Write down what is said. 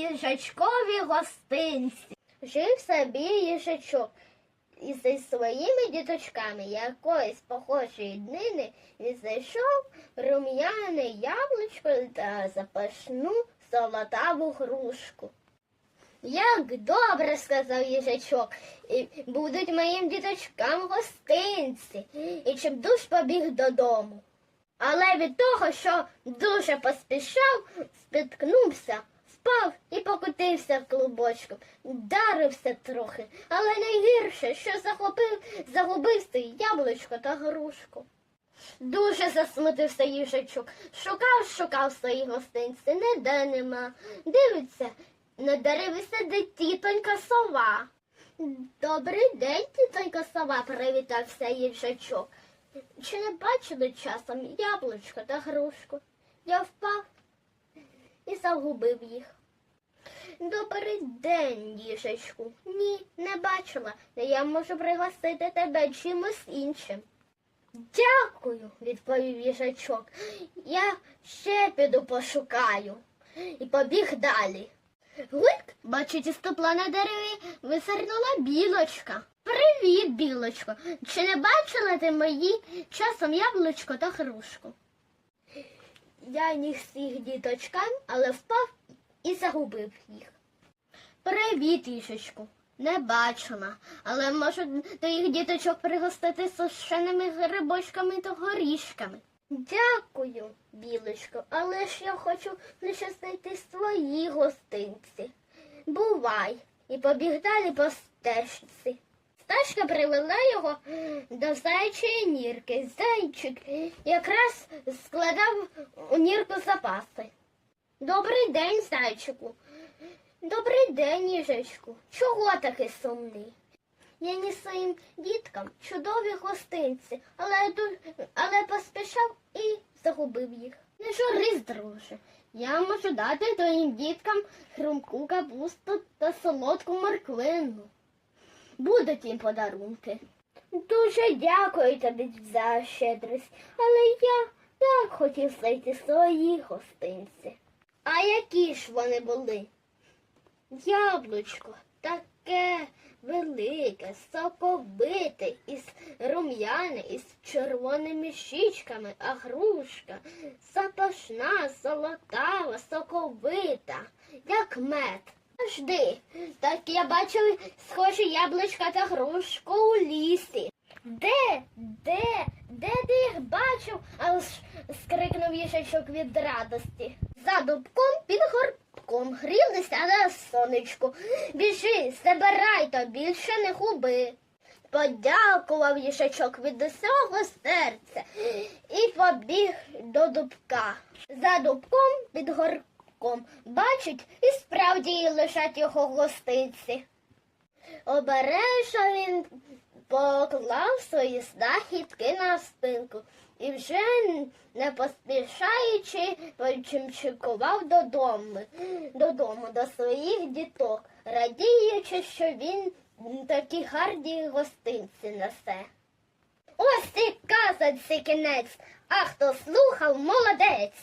їжачкові гостинці. Жив собі їжачок зі своїми діточками якоїсь похожої днини він знайшов рум'яне яблучко та запашну золотаву грушку. Як добре, сказав їжачок, і будуть моїм діточкам гостинці, і чим душ побіг додому. Але від того, що дуже поспішав, спіткнувся, впав і покотився клубочком, вдарився трохи, але найгірше, що захопив, загубив той яблучко та грушку. Дуже засмутився їжачок. Шукав, шукав свої гостинці, ніде нема. Дивиться, на дереві сидить тітонька сова. Добрий день, тітонька сова, привітався їжачок. Чи не бачили часом яблучко та грушку? Я впав і загубив їх. Добрий день, їжачку. Ні, не бачила. Я можу пригласити тебе чимось іншим. Дякую, відповів їжачок. Я ще піду пошукаю і побіг далі. Гульк, бачить, із тепла на дереві висернула білочка. Привіт, білочко. Чи не бачила ти мої часом яблучко та грушку? Я ніг їх діточкам, але впав і загубив їх. Привіт, їжечку. Не бачила, але можу до їх діточок пригостити сушеними грибочками та горішками. Дякую, білочко, але ж я хочу лише знайти свої гостинці. Бувай, і побіг далі по стежці. Стежка привела його до зайчої нірки. Зайчик якраз складав у нірку запаси. Добрий день, зайчику. Добрий день, їжечку. Чого такий сумний? Я ніс своїм діткам чудові гостинці, але, але поспішав і загубив їх. Не журись, друже. Я можу дати твоїм діткам хрумку капусту та солодку морквину. Будуть їм подарунки. Дуже дякую тобі за щедрість, але я так хотів знайти свої гостинці. А які ж вони були? Яблучко таке велике, соковите, із рум'яне, із червоними щічками, а грушка запашна, золотава, соковита, як мед. Жди, так я бачив схожі яблучка та грушку у лісі. Де? Де? Де ти їх бачив? аж скрикнув їжачок від радості. За дубком під горбком грілися на сонечку. Біжи, забирай то більше не губи. Подякував їжачок від усього серця і побіг до дубка. За дубком під горбком бачить, і справді лежать його гостинці. Обережно він поклав свої знахідки на спинку і вже не поспішаючи почимчикував додому, додому до своїх діток, радіючи, що він такі гарні гостинці несе. Ось і казанці кінець, а хто слухав, молодець.